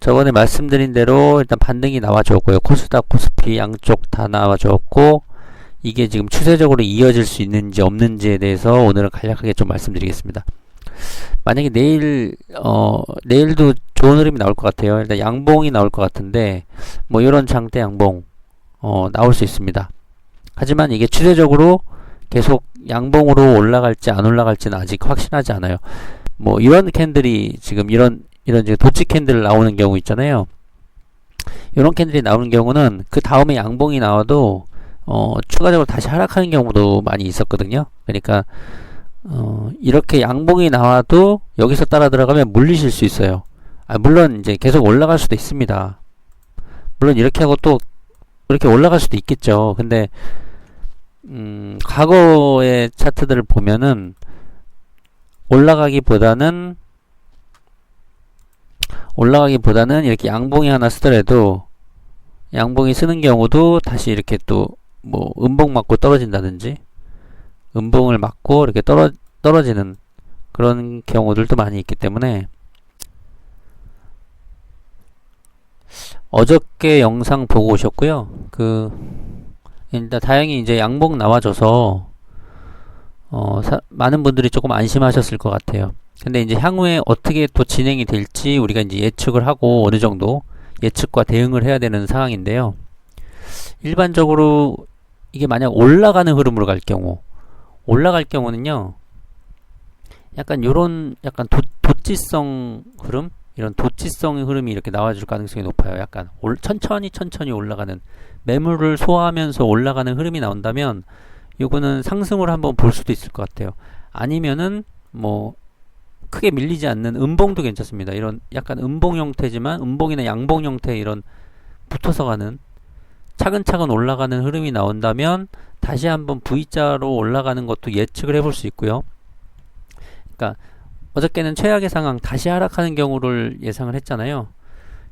저번에 말씀드린 대로 일단 반등이 나와줬고요. 코스닥, 코스피 양쪽 다 나와줬고 이게 지금 추세적으로 이어질 수 있는지 없는지에 대해서 오늘은 간략하게 좀 말씀드리겠습니다. 만약에 내일 어 내일도 좋은 흐름이 나올 것 같아요. 일단 양봉이 나올 것 같은데 뭐 이런 장대 양봉 어 나올 수 있습니다. 하지만 이게 추세적으로 계속 양봉으로 올라갈지 안 올라갈지는 아직 확신하지 않아요. 뭐 이런 캔들이 지금 이런 이런 지금 도치 캔들 나오는 경우 있잖아요. 이런 캔들이 나오는 경우는 그 다음에 양봉이 나와도 어 추가적으로 다시 하락하는 경우도 많이 있었거든요. 그러니까 어 이렇게 양봉이 나와도 여기서 따라 들어가면 물리실 수 있어요. 아 물론 이제 계속 올라갈 수도 있습니다. 물론 이렇게 하고 또 이렇게 올라갈 수도 있겠죠. 근데 음, 과거의 차트들을 보면은 올라가기보다는 올라가기보다는 이렇게 양봉이 하나 쓰더라도 양봉이 쓰는 경우도 다시 이렇게 또 뭐 음봉 맞고 떨어진다든지 음봉을 맞고 이렇게 떨어 떨어지는 그런 경우들도 많이 있기 때문에 어저께 영상 보고 오셨고요. 그 일단 다행히 이제 양봉 나와줘서 어, 사, 많은 분들이 조금 안심하셨을 것 같아요. 근데 이제 향후에 어떻게 또 진행이 될지 우리가 이제 예측을 하고 어느 정도 예측과 대응을 해야 되는 상황인데요. 일반적으로 이게 만약 올라가는 흐름으로 갈 경우, 올라갈 경우는요, 약간 요런 약간 도, 도지성 흐름? 이런 도지성의 흐름이 이렇게 나와줄 가능성이 높아요. 약간 올, 천천히 천천히 올라가는 매물을 소화하면서 올라가는 흐름이 나온다면 요거는 상승으로 한번 볼 수도 있을 것 같아요. 아니면은 뭐 크게 밀리지 않는 음봉도 괜찮습니다. 이런 약간 음봉 형태지만 음봉이나 양봉 형태 이런 붙어서 가는 차근차근 올라가는 흐름이 나온다면 다시 한번 V자로 올라가는 것도 예측을 해볼 수 있고요. 그러니까 어저께는 최악의 상황 다시 하락하는 경우를 예상을 했잖아요.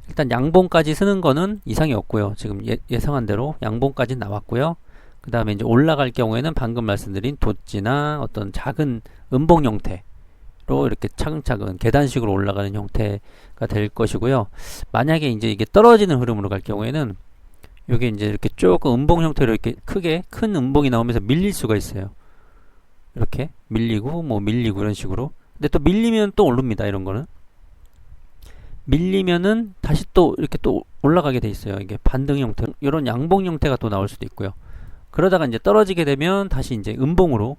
일단 양봉까지 쓰는 거는 이상이 없고요. 지금 예, 예상한 대로 양봉까지 나왔고요. 그 다음에 이제 올라갈 경우에는 방금 말씀드린 도지나 어떤 작은 음봉 형태로 이렇게 차근차근 계단식으로 올라가는 형태가 될 것이고요. 만약에 이제 이게 떨어지는 흐름으로 갈 경우에는 이게 이제 이렇게 조금 음봉 형태로 이렇게 크게 큰 음봉이 나오면서 밀릴 수가 있어요. 이렇게 밀리고 뭐 밀리고 이런 식으로. 근데 또 밀리면 또 오릅니다. 이런 거는. 밀리면은 다시 또 이렇게 또 올라가게 돼 있어요. 이게 반등 형태, 이런 양봉 형태가 또 나올 수도 있고요. 그러다가 이제 떨어지게 되면 다시 이제 음봉으로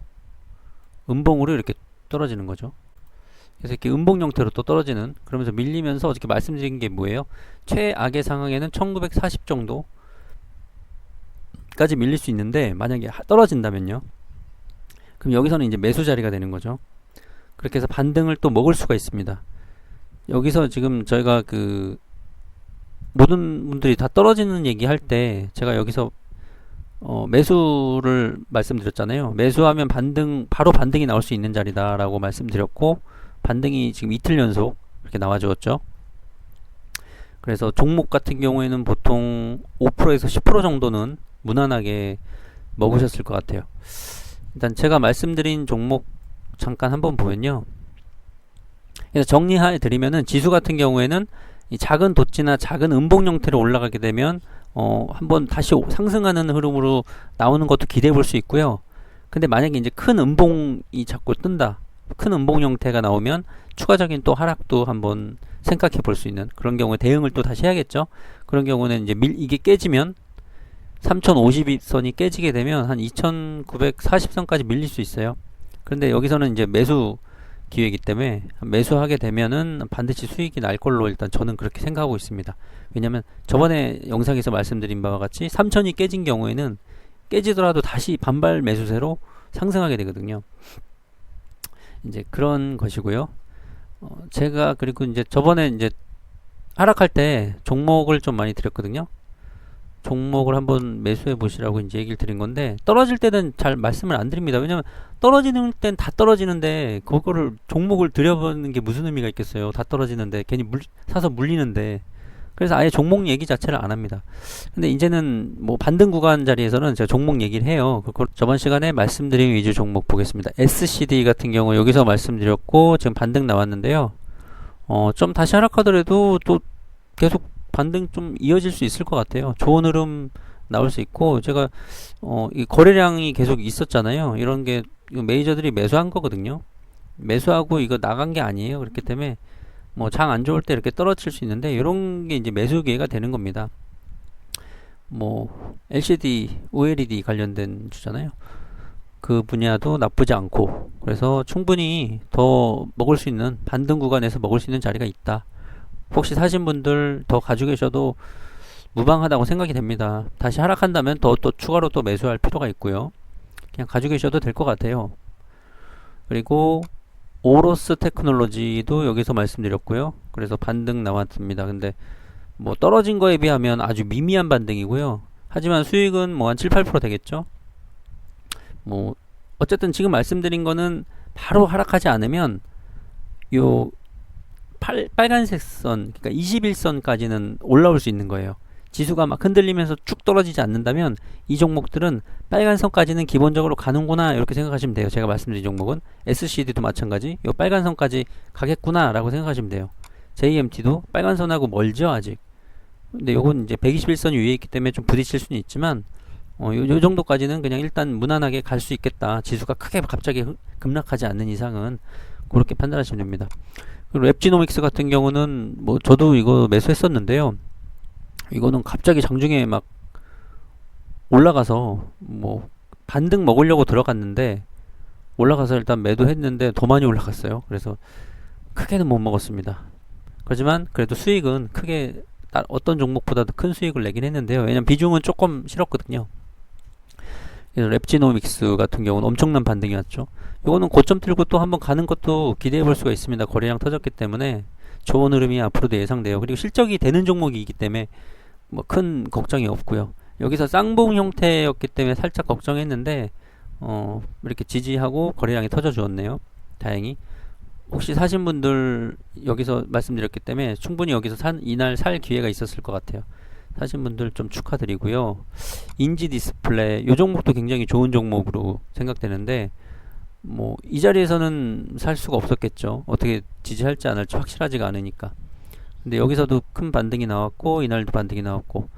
음봉으로 이렇게 떨어지는 거죠. 그래서 이렇게 음봉 형태로 또 떨어지는 그러면서 밀리면서 어저께 말씀드린 게 뭐예요? 최악의 상황에는 1940 정도까지 밀릴 수 있는데 만약에 떨어진다면요. 그럼 여기서는 이제 매수 자리가 되는 거죠. 그렇게 해서 반등을 또 먹을 수가 있습니다. 여기서 지금 저희가 그 모든 분들이 다 떨어지는 얘기 할 때 제가 여기서 어 매수를 말씀드렸잖아요. 매수하면 반등 바로 반등이 나올 수 있는 자리다라고 말씀드렸고 반등이 지금 이틀 연속 이렇게 나와 주었죠. 그래서 종목 같은 경우에는 보통 5%에서 10% 정도는 무난하게 먹으셨을 것 같아요. 일단 제가 말씀드린 종목 잠깐 한번 보면요. 정리해 드리면은 지수 같은 경우에는 이 작은 도치나 작은 음봉 형태로 올라가게 되면 어 한번 다시 상승하는 흐름으로 나오는 것도 기대해 볼 수 있고요. 근데 만약에 이제 큰 음봉이 자꾸 뜬다. 큰 음봉 형태가 나오면 추가적인 또 하락도 한번 생각해 볼 수 있는 그런 경우에 대응을 또 다시 해야겠죠. 그런 경우는 이제 밀 이게 깨지면 3050선이 깨지게 되면 한 2940선까지 밀릴 수 있어요. 그런데 여기서는 이제 매수 기회이기 때문에 매수하게 되면은 반드시 수익이 날 걸로 일단 저는 그렇게 생각하고 있습니다. 왜냐면 저번에 영상에서 말씀드린 바와 같이 3천이 깨진 경우에는 깨지더라도 다시 반발 매수세로 상승하게 되거든요. 이제 그런 것이고요. 어, 제가 그리고 이제 저번에 이제 하락할 때 종목을 좀 많이 드렸거든요. 종목을 한번 매수해 보시라고 이제 얘기를 드린 건데 떨어질 때는 잘 말씀을 안 드립니다. 왜냐면 떨어지는 땐 다 떨어지는데 그거를 종목을 들여보는 게 무슨 의미가 있겠어요. 다 떨어지는데 괜히 물, 사서 물리는데 그래서 아예 종목 얘기 자체를 안 합니다. 근데 이제는 뭐 반등 구간 자리에서는 제가 종목 얘기를 해요. 그걸 저번 시간에 말씀드린 위주 종목 보겠습니다. SCD 같은 경우 여기서 말씀드렸고 지금 반등 나왔는데요. 어, 좀 다시 하락하더라도 또 계속 반등 좀 이어질 수 있을 것 같아요. 좋은 흐름 나올 수 있고 제가 어, 이 거래량이 계속 있었잖아요. 이런 게 메이저들이 매수한 거거든요. 매수하고 이거 나간 게 아니에요. 그렇기 때문에 뭐 장 안 좋을 때 이렇게 떨어질 수 있는데 이런 게 이제 매수 기회가 되는 겁니다. 뭐 LCD, OLED 관련된 주잖아요. 그 분야도 나쁘지 않고 그래서 충분히 더 먹을 수 있는 반등 구간에서 먹을 수 있는 자리가 있다. 혹시 사신 분들 더 가지고 계셔도 무방하다고 생각이 됩니다. 다시 하락한다면 더 또 추가로 또 매수할 필요가 있고요. 그냥 가지고 계셔도 될 것 같아요. 그리고 오로스 테크놀로지도 여기서 말씀드렸고요. 그래서 반등 나왔습니다. 근데 뭐 떨어진 거에 비하면 아주 미미한 반등이고요. 하지만 수익은 뭐 한 7, 8% 되겠죠. 뭐 어쨌든 지금 말씀드린 거는 바로 하락하지 않으면 요 팔, 빨간색 선, 그러니까 21선까지는 올라올 수 있는 거예요. 지수가 막 흔들리면서 쭉 떨어지지 않는다면 이 종목들은 빨간 선까지는 기본적으로 가는구나 이렇게 생각하시면 돼요. 제가 말씀드린 종목은 SCD도 마찬가지. 요 빨간 선까지 가겠구나라고 생각하시면 돼요. JMT도 빨간 선하고 멀죠 아직. 근데 요건 이제 121선 위에 있기 때문에 좀 부딪힐 수는 있지만 어, 요, 요 정도까지는 그냥 일단 무난하게 갈 수 있겠다. 지수가 크게 갑자기 급락하지 않는 이상은 그렇게 판단하시면 됩니다. 그리고 랩지노믹스 같은 경우는 뭐 저도 이거 매수했었는데요. 이거는 갑자기 장중에 막 올라가서 뭐 반등 먹으려고 들어갔는데 올라가서 일단 매도했는데 더 많이 올라갔어요. 그래서 크게는 못 먹었습니다. 그렇지만 그래도 수익은 크게 어떤 종목보다도 큰 수익을 내긴 했는데요. 왜냐면 비중은 조금 실었거든요. 랩지노믹스 같은 경우는 엄청난 반등이 왔죠. 이거는 고점 틀고 또 한번 가는 것도 기대해 볼 수가 있습니다. 거래량 터졌기 때문에 좋은 흐름이 앞으로도 예상돼요. 그리고 실적이 되는 종목이기 때문에 뭐 큰 걱정이 없고요. 여기서 쌍봉 형태였기 때문에 살짝 걱정했는데 어 이렇게 지지하고 거래량이 터져 주었네요. 다행히 혹시 사신 분들 여기서 말씀드렸기 때문에 충분히 여기서 산 이날 살 기회가 있었을 것 같아요. 사신 분들 좀 축하드리고요. 인지 디스플레이 이 종목도 굉장히 좋은 종목으로 생각되는데 뭐 이 자리에서는 살 수가 없었겠죠. 어떻게 지지할지 안 할지 확실하지가 않으니까. 근데 여기서도 큰 반등이 나왔고 이날도 반등이 나왔고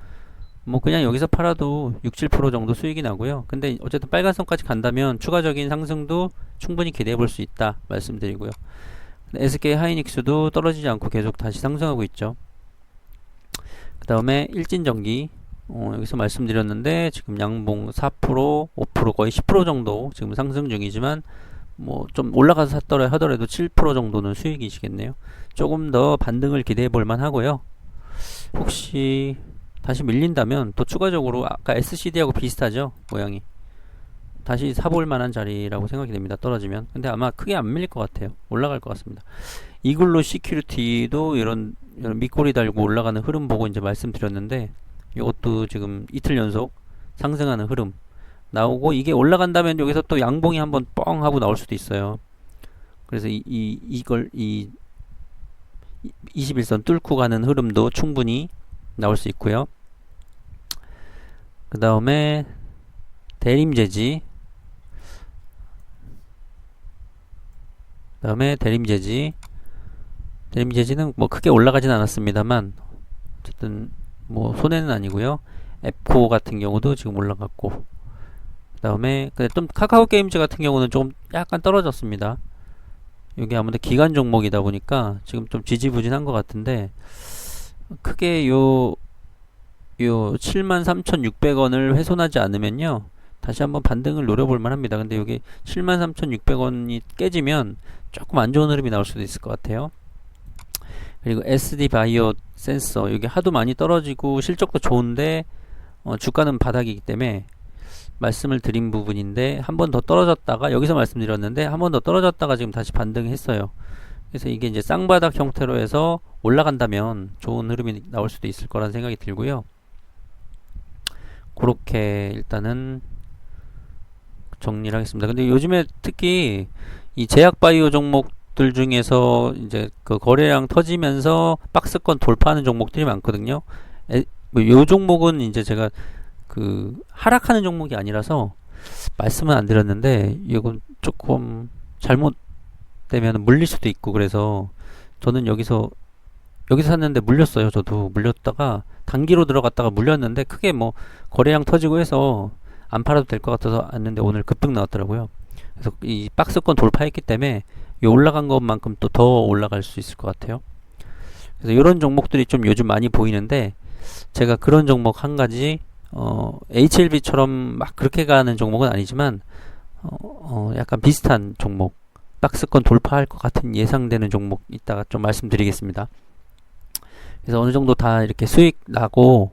뭐 그냥 여기서 팔아도 6, 7% 정도 수익이 나고요. 근데 어쨌든 빨간선까지 간다면 추가적인 상승도 충분히 기대해 볼 수 있다 말씀드리고요. SK 하이닉스도 떨어지지 않고 계속 다시 상승하고 있죠. 그 다음에 일진전기 어, 여기서 말씀드렸는데 지금 양봉 4% 5% 거의 10% 정도 지금 상승 중이지만 뭐 좀 올라가서 샀더라 하더라도 7% 정도는 수익이시겠네요. 조금 더 반등을 기대해 볼 만 하고요. 혹시 다시 밀린다면 또 추가적으로 아까 SCD하고 비슷하죠 모양이 다시 사볼 만한 자리라고 생각이 됩니다 떨어지면. 근데 아마 크게 안 밀릴 것 같아요. 올라갈 것 같습니다. 이글로 시큐리티도 이런, 이런 밑꼬리 달고 올라가는 흐름 보고 이제 말씀드렸는데 이것도 지금 이틀 연속 상승하는 흐름 나오고 이게 올라간다면 여기서 또 양봉이 한번 뻥 하고 나올 수도 있어요. 그래서 이, 이 이걸 이 21선 뚫고 가는 흐름도 충분히 나올 수 있고요. 그 다음에 대림재지 그 다음에 대림재지 대림재지는 뭐 크게 올라가진 않았습니다만 어쨌든 뭐 손해는 아니고요. 앱코 같은 경우도 지금 올라갔고 그 다음에 근데 좀 카카오 게임즈 같은 경우는 좀 약간 떨어졌습니다. 이게 아무래도 기간 종목이다 보니까 지금 좀 지지부진한 것 같은데 크게 요, 요 73,600원을 훼손하지 않으면요. 다시 한번 반등을 노려볼 만합니다. 근데 여기 73,600원이 깨지면 조금 안 좋은 흐름이 나올 수도 있을 것 같아요. 그리고 SD 바이오 센서 여기 하도 많이 떨어지고 실적도 좋은데 어, 주가는 바닥이기 때문에 말씀을 드린 부분인데 한 번 더 떨어졌다가 여기서 말씀드렸는데 한 번 더 떨어졌다가 지금 다시 반등했어요. 그래서 이게 이제 쌍바닥 형태로 해서 올라간다면 좋은 흐름이 나올 수도 있을 거라는 생각이 들고요. 그렇게 일단은 정리를 하겠습니다. 근데 요즘에 특히 이 제약 바이오 종목들 중에서 이제 그 거래량 터지면서 박스권 돌파하는 종목들이 많거든요. 에, 뭐 요 종목은 이제 제가 그 하락하는 종목이 아니라서 말씀은 안 드렸는데 이건 조금 잘못되면 물릴 수도 있고 그래서 저는 여기서 여기서 샀는데 물렸어요. 저도 물렸다가 단기로 들어갔다가 물렸는데 크게 뭐 거래량 터지고 해서 안 팔아도 될 것 같아서 왔는데 오늘 급등 나왔더라고요. 그래서 이 박스권 돌파했기 때문에 이 올라간 것만큼 또 더 올라갈 수 있을 것 같아요. 그래서 이런 종목들이 좀 요즘 많이 보이는데 제가 그런 종목 한 가지 어, HLB처럼 막 그렇게 가는 종목은 아니지만 어, 어, 약간 비슷한 종목 박스권 돌파할 것 같은 예상되는 종목 이따가 좀 말씀드리겠습니다. 그래서 어느 정도 다 이렇게 수익 나고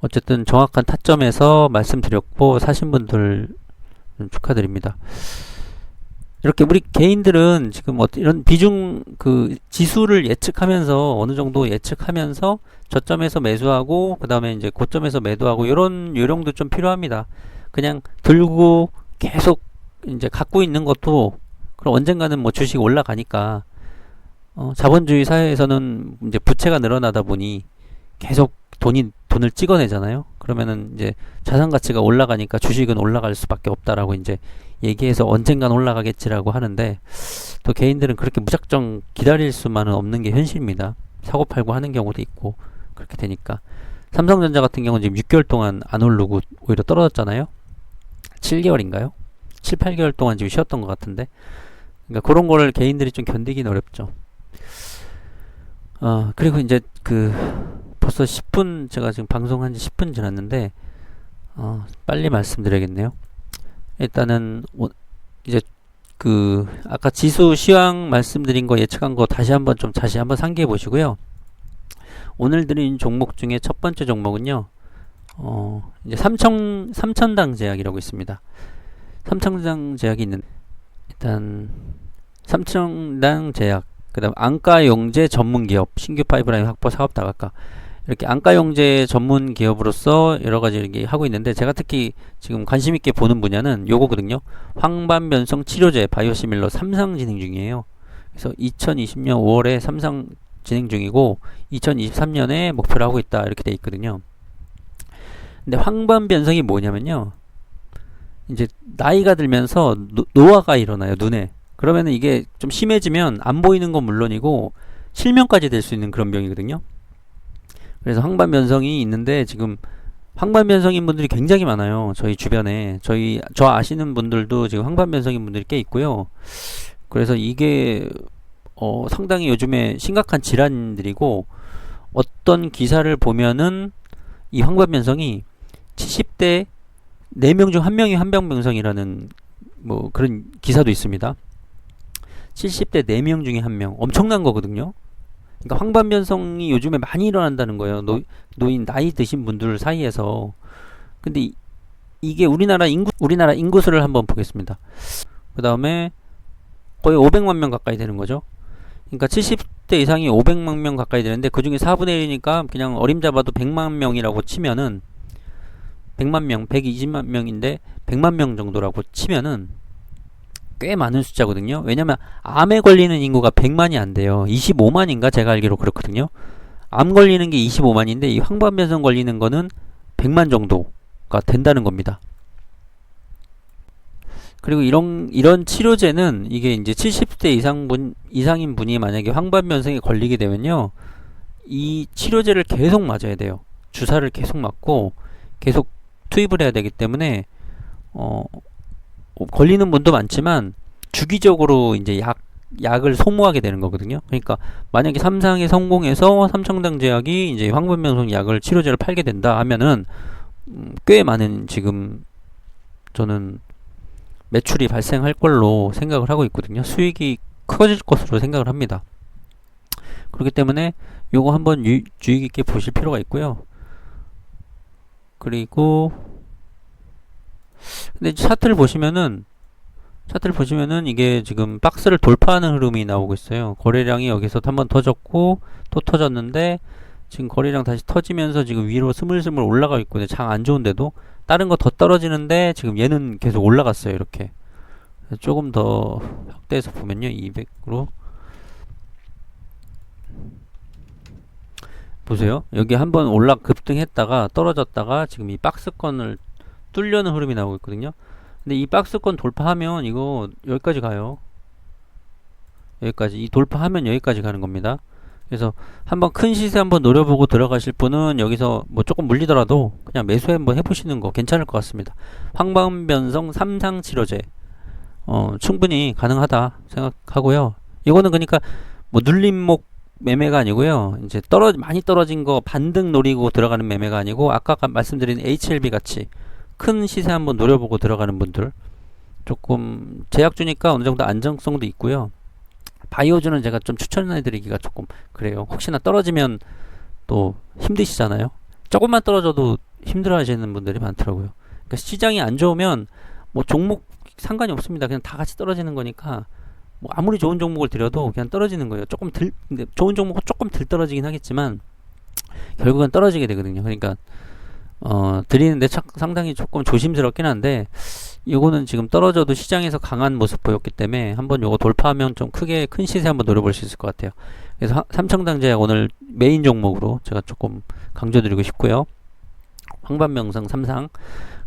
어쨌든 정확한 타점에서 말씀드렸고 사신 분들 축하드립니다. 이렇게 우리 개인들은 지금 어 이런 비중 그 지수를 예측하면서 어느 정도 예측하면서 저점에서 매수하고 그 다음에 이제 고점에서 매도하고 이런 요령도 좀 필요합니다. 그냥 들고 계속 이제 갖고 있는 것도 그럼 언젠가는 뭐 주식 올라가니까 어, 자본주의 사회에서는 이제 부채가 늘어나다 보니 계속 돈이 돈을 찍어내잖아요. 그러면은 이제 자산 가치가 올라가니까 주식은 올라갈 수밖에 없다라고 이제 얘기해서 언젠간 올라가겠지라고 하는데 또 개인들은 그렇게 무작정 기다릴 수만은 없는 게 현실입니다. 사고 팔고 하는 경우도 있고 그렇게 되니까 삼성전자 같은 경우는 지금 6개월 동안 안 오르고 오히려 떨어졌잖아요. 7개월인가요? 7, 8개월 동안 지금 쉬었던 것 같은데 그러니까 그런 거를 개인들이 좀 견디긴 어렵죠. 어, 그리고 이제 그 벌써 10분 제가 지금 방송한 지 10분 지났는데 어, 빨리 말씀드려야겠네요. 일단은 오, 이제 그 아까 지수 시황 말씀드린 거 예측한 거 다시 한번 좀 다시 한번 상기해 보시고요. 오늘 드린 종목 중에 첫 번째 종목은요. 어, 이제 삼천 삼천당 제약이라고 있습니다. 삼천당 제약이 있는 일단 삼천당 제약 그다음 안가 용제 전문 기업 신규 파이프라인 확보 사업 다각화 이렇게 안가 용제 전문 기업으로서 여러 가지 이렇게 하고 있는데 제가 특히 지금 관심 있게 보는 분야는 요거거든요. 황반변성 치료제 바이오시밀러 삼상 진행 중이에요. 그래서 2020년 5월에 삼상 진행 중이고 2023년에 목표를 하고 있다 이렇게 돼 있거든요. 근데 황반변성이 뭐냐면요. 이제 나이가 들면서 노, 노화가 일어나요 눈에. 그러면은 이게 좀 심해지면 안 보이는 건 물론이고 실명까지 될 수 있는 그런 병이거든요. 그래서 황반변성이 있는데 지금 황반변성인 분들이 굉장히 많아요. 저희 주변에 저희 저 아시는 분들도 지금 황반변성인 분들이 꽤 있고요. 그래서 이게 어, 상당히 요즘에 심각한 질환들이고 어떤 기사를 보면은 이 황반변성이 70대 4명 중 1명이 한병 변성이라는 뭐 그런 기사도 있습니다. 70대 4명 중에 1명. 엄청난 거거든요. 그러니까 황반 변성이 요즘에 많이 일어난다는 거예요. 노, 노인 나이 드신 분들 사이에서. 근데 이, 이게 우리나라 인구 우리나라 인구수를 한번 보겠습니다. 그다음에 거의 500만 명 가까이 되는 거죠. 그러니까 70대 이상이 500만 명 가까이 되는데 그중에 4분의 1이니까 그냥 어림잡아도 100만 명이라고 치면은 100만 명, 120만 명인데 100만 명 정도라고 치면은 꽤 많은 숫자거든요. 왜냐면 암에 걸리는 인구가 100만이 안 돼요. 25만인가 제가 알기로 그렇거든요. 암 걸리는 게 25만인데 이 황반변성 걸리는 거는 100만 정도가 된다는 겁니다. 그리고 이런 이런 치료제는 이게 이제 70대 이상 분 이상인 분이 만약에 황반변성에 걸리게 되면요. 이 치료제를 계속 맞아야 돼요. 주사를 계속 맞고 계속 투입을 해야 되기 때문에 어 걸리는 분도 많지만 주기적으로 이제 약 약을 소모하게 되는 거거든요. 그러니까 만약에 삼상에 성공해서 삼청당 제약이 이제 황반변성 약을 치료제를 팔게 된다 하면은 음, 꽤 많은 지금 저는 매출이 발생할 걸로 생각을 하고 있거든요. 수익이 커질 것으로 생각을 합니다. 그렇기 때문에 요거 한번 유, 주의 깊게 보실 필요가 있고요. 그리고 근데 차트를 보시면은 차트를 보시면은 이게 지금 박스를 돌파하는 흐름이 나오고 있어요. 거래량이 여기서 한 번 터졌고 또 터졌는데 지금 거래량 다시 터지면서 지금 위로 스물스물 올라가 있고 장 안 좋은데도 다른 거 더 떨어지는데 지금 얘는 계속 올라갔어요. 이렇게 조금 더 확대해서 보면요. 200으로 보세요. 여기 한번 올라 급등했다가 떨어졌다가 지금 이 박스권을 뚫려는 흐름이 나오고 있거든요. 근데 이 박스권 돌파하면 이거 여기까지 가요. 여기까지 이 돌파하면 여기까지 가는 겁니다. 그래서 한번 큰 시세 한번 노려보고 들어가실 분은 여기서 뭐 조금 물리더라도 그냥 매수 한번 해보시는 거 괜찮을 것 같습니다. 황방변성 삼상 치료제 어, 충분히 가능하다 생각하고요. 이거는 그러니까 뭐 눌림목 매매가 아니고요. 이제 떨어 많이 떨어진 거 반등 노리고 들어가는 매매가 아니고 아까 말씀드린 HLB 같이 큰 시세 한번 노려보고 들어가는 분들 조금 제약 주니까 어느 정도 안정성도 있고요. 바이오주는 제가 좀 추천해드리기가 조금 그래요. 혹시나 떨어지면 또 힘드시잖아요. 조금만 떨어져도 힘들어하시는 분들이 많더라고요. 그러니까 시장이 안 좋으면 뭐 종목 상관이 없습니다. 그냥 다 같이 떨어지는 거니까 뭐 아무리 좋은 종목을 들여도 그냥 떨어지는 거예요. 조금 들 좋은 종목은 조금 들 떨어지긴 하겠지만 결국은 떨어지게 되거든요. 그러니까 어 드리는데 상당히 조금 조심스럽긴 한데 이거는 지금 떨어져도 시장에서 강한 모습 보였기 때문에 한번 요거 돌파하면 좀 크게 큰 시세 한번 노려볼 수 있을 것 같아요. 그래서 삼청당제약 오늘 메인 종목으로 제가 조금 강조드리고 싶고요. 황반명성 삼상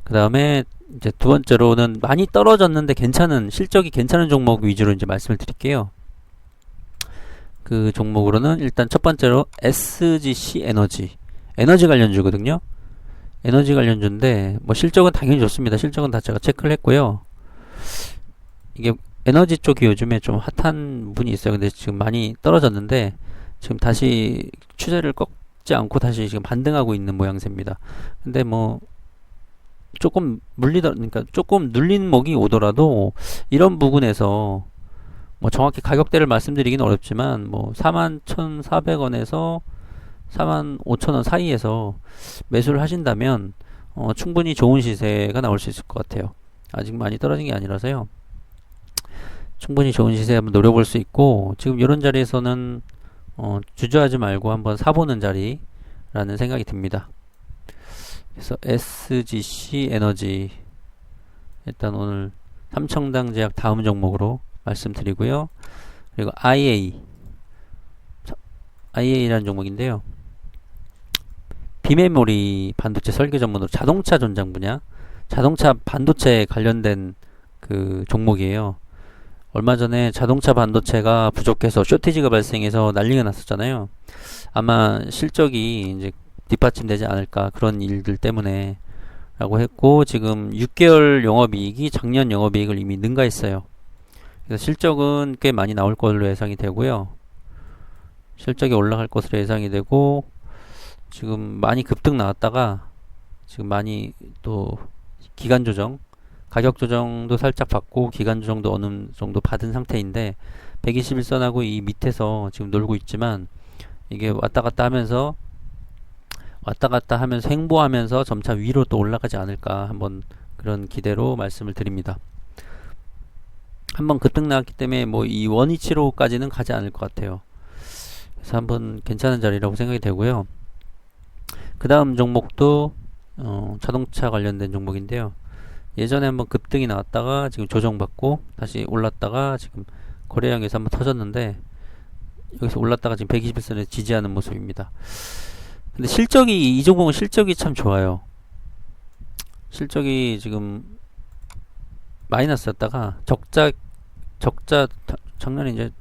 그 다음에 이제 두 번째로는 많이 떨어졌는데 괜찮은 실적이 괜찮은 종목 위주로 이제 말씀을 드릴게요. 그 종목으로는 일단 첫 번째로 SGC 에너지 에너지 관련주거든요. 에너지 관련주인데 뭐 실적은 당연히 좋습니다. 실적은 다 제가 체크를 했고요. 이게 에너지 쪽이 요즘에 좀 핫한 분이 있어요. 근데 지금 많이 떨어졌는데 지금 다시 추세를 꺾지 않고 다시 지금 반등하고 있는 모양새입니다. 근데 뭐 조금 물리다 그러니까 조금 눌린 목이 오더라도 이런 부분에서 뭐 정확히 가격대를 말씀드리기는 어렵지만 뭐 41,400원에서 45,000원 사이에서 매수를 하신다면 어, 충분히 좋은 시세가 나올 수 있을 것 같아요. 아직 많이 떨어진 게 아니라서요. 충분히 좋은 시세 한번 노려볼 수 있고 지금 이런 자리에서는 어, 주저하지 말고 한번 사보는 자리라는 생각이 듭니다. 그래서 SGC 에너지 일단 오늘 삼청당 제약 다음 종목으로 말씀드리고요. 그리고 IA IA라는 종목인데요. 비메모리 반도체 설계 전문으로 자동차 전장 분야, 자동차 반도체 관련된 그 종목이에요. 얼마 전에 자동차 반도체가 부족해서 쇼티지가 발생해서 난리가 났었잖아요. 아마 실적이 이제 뒷받침되지 않을까 그런 일들 때문에 라고 했고 지금 6개월 영업이익이 작년 영업이익을 이미 능가했어요. 그래서 실적은 꽤 많이 나올 걸로 예상이 되고요. 실적이 올라갈 것으로 예상이 되고 지금 많이 급등 나왔다가 지금 많이 또 기간 조정 가격 조정도 살짝 받고 기간 조정도 어느 정도 받은 상태인데 121선하고 이 밑에서 지금 놀고 있지만 이게 왔다 갔다 하면서 왔다 갔다 하면서 횡보하면서 점차 위로 또 올라가지 않을까 한번 그런 기대로 말씀을 드립니다. 한번 급등 나왔기 때문에 뭐 이 원위치로까지는 가지 않을 것 같아요. 그래서 한번 괜찮은 자리라고 생각이 되고요. 그 다음 종목도 어, 자동차 관련된 종목인데요. 예전에 한번 급등이 나왔다가 지금 조정받고 다시 올랐다가 지금 거래량에서 한번 터졌는데 여기서 올랐다가 지금 121선에 지지하는 모습입니다. 근데 실적이 이 종목은 실적이 참 좋아요. 실적이 지금 마이너스였다가 적자 적자 작년에 이제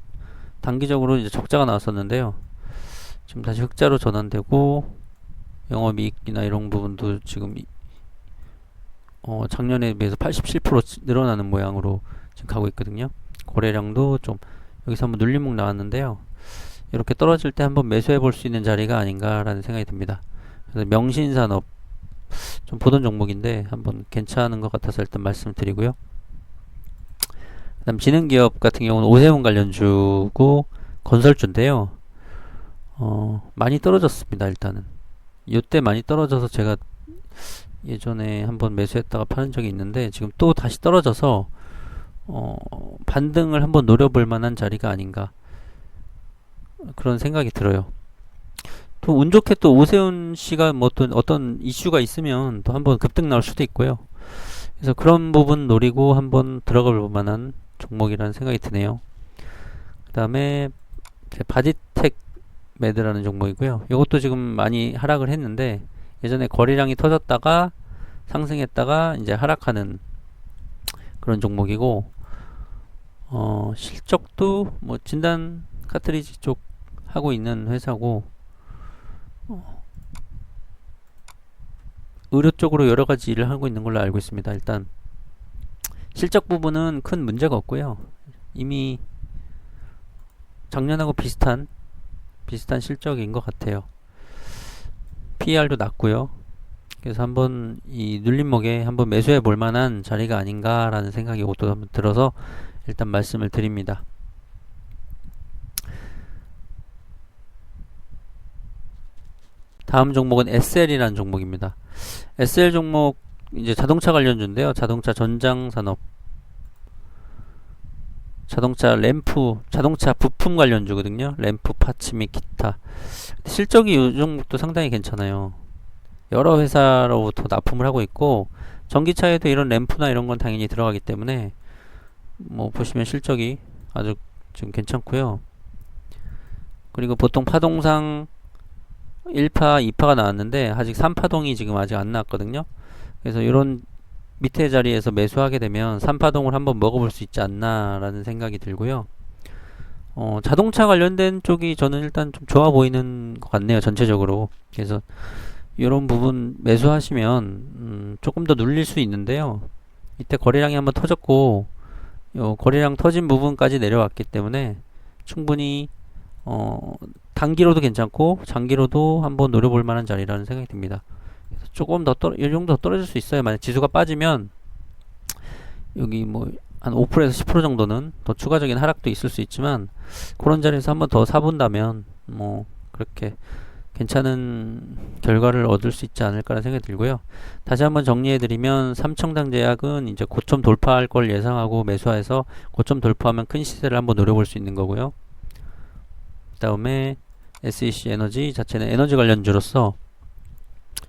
단기적으로 이제 적자가 나왔었는데요. 지금 다시 흑자로 전환되고 영업이익이나 이런 부분도 지금 어 작년에 비해서 87% 늘어나는 모양으로 지금 가고 있거든요. 거래량도 좀 여기서 한번 눌림목 나왔는데요. 이렇게 떨어질 때 한번 매수해 볼 수 있는 자리가 아닌가라는 생각이 듭니다. 그래서 명신산업 좀 보던 종목인데 한번 괜찮은 것 같아서 일단 말씀드리고요. 그다음 지능기업 같은 경우는 오세훈 관련주고 건설주인데요. 어, 많이 떨어졌습니다. 일단은 이때 많이 떨어져서 제가 예전에 한번 매수했다가 파는 적이 있는데 지금 또 다시 떨어져서 어, 반등을 한번 노려볼 만한 자리가 아닌가 그런 생각이 들어요. 또 운 좋게 또 오세훈 씨가 뭐 어떤 어떤 이슈가 있으면 또 한번 급등 나올 수도 있고요. 그래서 그런 부분 노리고 한번 들어가 볼 만한 종목이라는 생각이 드네요. 그 다음에 바디텍 매드라는 종목이고요. 이것도 지금 많이 하락을 했는데 예전에 거래량이 터졌다가 상승했다가 이제 하락하는 그런 종목이고 어 실적도 뭐 진단 카트리지 쪽 하고 있는 회사고 어, 의료 쪽으로 여러 가지 일을 하고 있는 걸로 알고 있습니다. 일단 실적 부분은 큰 문제가 없고요. 이미 작년하고 비슷한 비슷한 실적인 것 같아요. PER도 낮고요. 그래서 한번 이 눌림목에 한번 매수해 볼 만한 자리가 아닌가라는 생각이 또 한번 들어서 일단 말씀을 드립니다. 다음 종목은 SL이라는 종목입니다. SL 종목 이제 자동차 관련주인데요. 자동차 전장 산업 자동차 램프, 자동차 부품 관련주거든요. 램프 파츠 및 기타. 실적이 이 종목도 상당히 괜찮아요. 여러 회사로부터 납품을 하고 있고 전기차에도 이런 램프나 이런 건 당연히 들어가기 때문에 뭐 보시면 실적이 아주 지금 괜찮고요. 그리고 보통 파동상 1파, 2파가 나왔는데 아직 3파동이 지금 아직 안 나왔거든요. 그래서 이런 밑에 자리에서 매수하게 되면 3파동을 한번 먹어볼 수 있지 않나라는 생각이 들고요. 어, 자동차 관련된 쪽이 저는 일단 좀 좋아 보이는 것 같네요. 전체적으로. 그래서 이런 부분 매수하시면 음, 조금 더 눌릴 수 있는데요. 이때 거래량이 한번 터졌고 요 거래량 터진 부분까지 내려왔기 때문에 충분히 어, 단기로도 괜찮고 장기로도 한번 노려볼 만한 자리라는 생각이 듭니다. 조금 더 떨어, 이 정도 더 떨어질 수 있어요. 만약 지수가 빠지면 여기 뭐 한 5%에서 10% 정도는 더 추가적인 하락도 있을 수 있지만 그런 자리에서 한번 더 사본다면 뭐 그렇게 괜찮은 결과를 얻을 수 있지 않을까라는 생각이 들고요. 다시 한번 정리해드리면 삼청당 제약은 이제 고점 돌파할 걸 예상하고 매수해서 고점 돌파하면 큰 시세를 한번 노려볼 수 있는 거고요. 그 다음에 SEC 에너지 자체는 에너지 관련주로서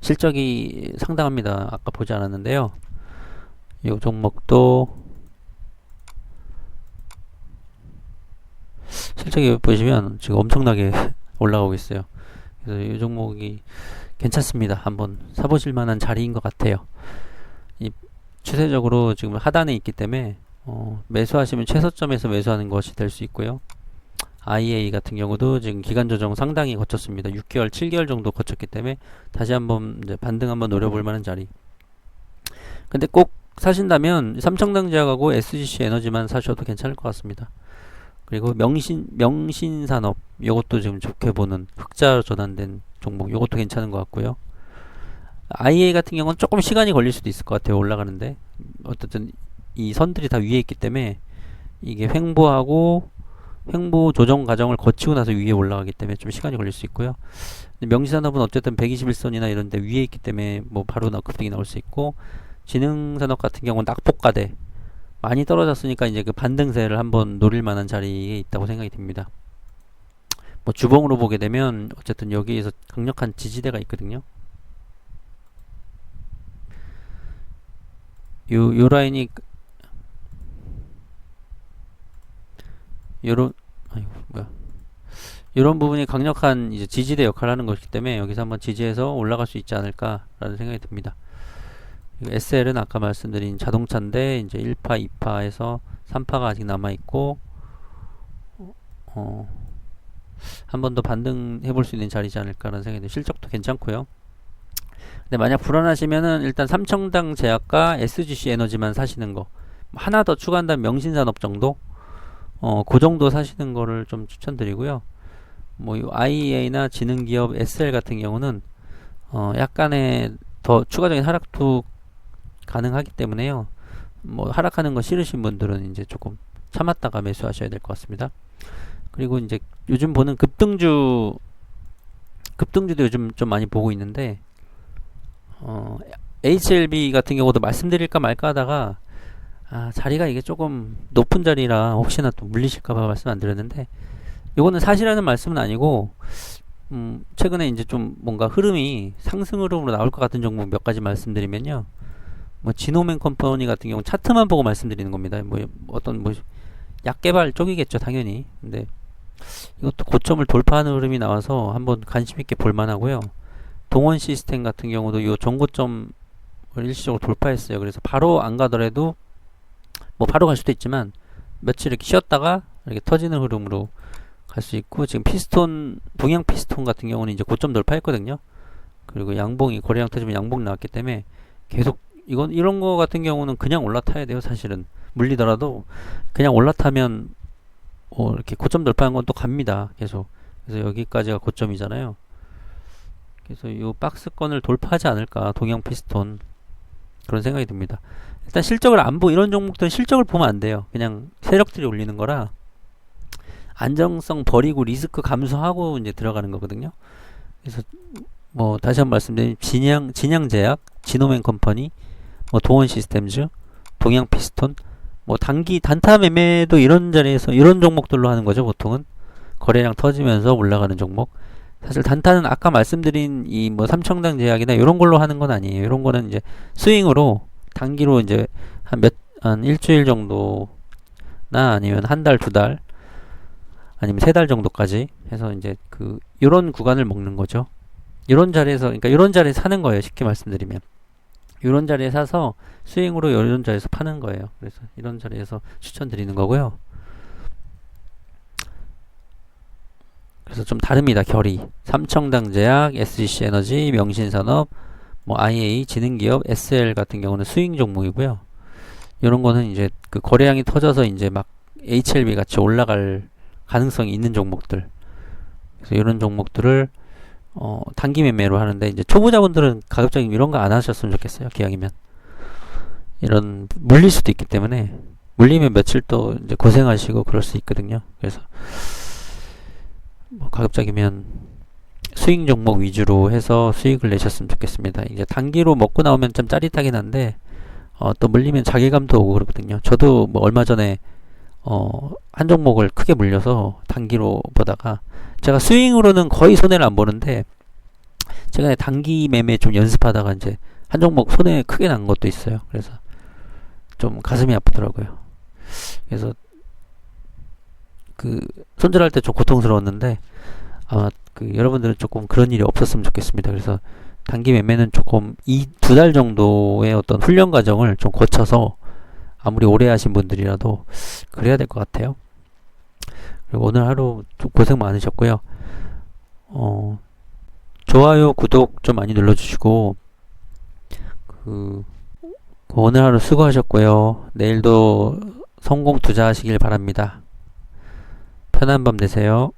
실적이 상당합니다. 아까 보지 않았는데요. 이 종목도 실적이 보시면 지금 엄청나게 올라가고 있어요. 그래서 이 종목이 괜찮습니다. 한번 사보실 만한 자리인 것 같아요. 이 추세적으로 지금 하단에 있기 때문에 어, 매수하시면 최저점에서 매수하는 것이 될 수 있고요. IA 같은 경우도 지금 기간 조정 상당히 거쳤습니다. 6개월, 7개월 정도 거쳤기 때문에 다시 한번 반등 한번 노려볼 만한 자리. 근데 꼭 사신다면 삼청당제약하고 SGC 에너지만 사셔도 괜찮을 것 같습니다. 그리고 명신 명신산업 이것도 지금 좋게 보는 흑자 전환된 종목 이것도 괜찮은 것 같고요. IA 같은 경우는 조금 시간이 걸릴 수도 있을 것 같아요 올라가는데 어쨌든 이 선들이 다 위에 있기 때문에 이게 횡보하고 횡보 조정 과정을 거치고 나서 위에 올라가기 때문에 좀 시간이 걸릴 수 있고요. 명시산업은 어쨌든 121선이나 이런 데 위에 있기 때문에 뭐 바로 급등이 나올 수 있고 지능산업 같은 경우는 낙폭과대 많이 떨어졌으니까 이제 그 반등세를 한번 노릴 만한 자리에 있다고 생각이 듭니다. 뭐 주봉으로 보게 되면 어쨌든 여기에서 강력한 지지대가 있거든요. 요, 요 라인이 요런 아이고 뭐야 이런 부분이 강력한 이제 지지대 역할을 하는 것이기 때문에 여기서 한번 지지해서 올라갈 수 있지 않을까라는 생각이 듭니다. SL은 아까 말씀드린 자동차인데 이제 1파, 2파에서 3파가 아직 남아 있고 어, 한 번 더 반등해 볼 수 있는 자리지 않을까라는 생각이 듭니다. 실적도 괜찮고요. 근데 만약 불안하시면은 일단 삼청당 제약과 SGC 에너지만 사시는 거 하나 더 추가한다면 명신산업 정도 어, 그 정도 사시는 거를 좀 추천드리고요. 뭐, IEA나 지능기업 SL 같은 경우는, 어, 약간의 더 추가적인 하락도 가능하기 때문에요. 뭐, 하락하는 거 싫으신 분들은 이제 조금 참았다가 매수하셔야 될 것 같습니다. 그리고 이제 요즘 보는 급등주, 급등주도 요즘 좀 많이 보고 있는데, 어, HLB 같은 경우도 말씀드릴까 말까 하다가, 아, 자리가 이게 조금 높은 자리라 혹시나 또 물리실까봐 말씀 안 드렸는데, 이거는 사실이라는 말씀은 아니고, 음, 최근에 이제 좀 뭔가 흐름이 상승 흐름으로 나올 것 같은 종목 몇 가지 말씀드리면요. 뭐, 지노맨 컴퍼니 같은 경우 차트만 보고 말씀드리는 겁니다. 뭐, 어떤 뭐, 약 개발 쪽이겠죠, 당연히. 근데, 이것도 고점을 돌파하는 흐름이 나와서 한번 관심 있게 볼 만하고요. 동원 시스템 같은 경우도 이 전고점을 일시적으로 돌파했어요. 그래서 바로 안 가더라도 뭐 바로 갈 수도 있지만 며칠 이렇게 쉬었다가 이렇게 터지는 흐름으로 갈 수 있고 지금 피스톤 동양 피스톤 같은 경우는 이제 고점 돌파했거든요. 그리고 양봉이 거래량 터지면 양봉 나왔기 때문에 계속 이건 이런 거 같은 경우는 그냥 올라타야 돼요. 사실은 물리더라도 그냥 올라타면 어, 이렇게 고점 돌파한 건 또 갑니다. 계속 그래서 여기까지가 고점이잖아요. 그래서 이 박스권을 돌파하지 않을까 동양 피스톤 그런 생각이 듭니다. 일단 실적을 안 보, 이런 종목들은 실적을 보면 안 돼요. 그냥 세력들이 올리는 거라 안정성 버리고 리스크 감소하고 이제 들어가는 거거든요. 그래서 뭐 다시 한 번 말씀드리면 진양 진양제약, 지노맨 컴퍼니, 뭐 도원 시스템즈, 동양 피스톤, 뭐 단기 단타 매매도 이런 자리에서 이런 종목들로 하는 거죠 보통은 거래량 터지면서 올라가는 종목. 사실 단타는 아까 말씀드린 이 뭐 삼청당 제약이나 이런 걸로 하는 건 아니에요. 이런 거는 이제 스윙으로 단기로 이제 한 몇, 한 일주일 정도나 아니면 한 달, 두 달, 아니면 세 달 정도까지 해서 이제 그, 요런 구간을 먹는 거죠. 이런 자리에서, 그러니까 이런 자리에 사는 거예요. 쉽게 말씀드리면. 이런 자리에 사서 스윙으로 이런 자리에서 파는 거예요. 그래서 이런 자리에서 추천드리는 거고요. 그래서 좀 다릅니다. 결이. 삼청당제약, SGC 에너지, 명신산업, 뭐 IA, 지능기업, SL 같은 경우는 스윙 종목이고요. 이런 거는 이제 그 거래량이 터져서 이제 막 HLB 같이 올라갈 가능성이 있는 종목들. 그래서 이런 종목들을 어, 단기 매매로 하는데 이제 초보자분들은 가급적이면 이런 거 안 하셨으면 좋겠어요. 기왕이면 이런 물릴 수도 있기 때문에 물리면 며칠 또 이제 고생하시고 그럴 수 있거든요. 그래서 뭐 가급적이면 수익 종목 위주로 해서 수익을 내셨으면 좋겠습니다. 이제 단기로 먹고 나오면 좀 짜릿하긴 한데 어, 또 물리면 자괴감도 오고 그러거든요. 저도 뭐 얼마 전에 어, 한 종목을 크게 물려서 단기로 보다가 제가 스윙으로는 거의 손해를 안 보는데 제가 단기 매매 좀 연습하다가 이제 한 종목 손해 크게 난 것도 있어요. 그래서 좀 가슴이 아프더라고요. 그래서 그 손절할 때 좀 고통스러웠는데 아마 그 여러분들은 조금 그런 일이 없었으면 좋겠습니다. 그래서 단기 매매는 조금 이 두 달 정도의 어떤 훈련 과정을 좀 거쳐서 아무리 오래 하신 분들이라도 그래야 될 것 같아요. 그리고 오늘 하루 좀 고생 많으셨고요. 어, 좋아요, 구독 좀 많이 눌러주시고, 그, 오늘 하루 수고하셨고요. 내일도 성공 투자하시길 바랍니다. 편한 밤 되세요.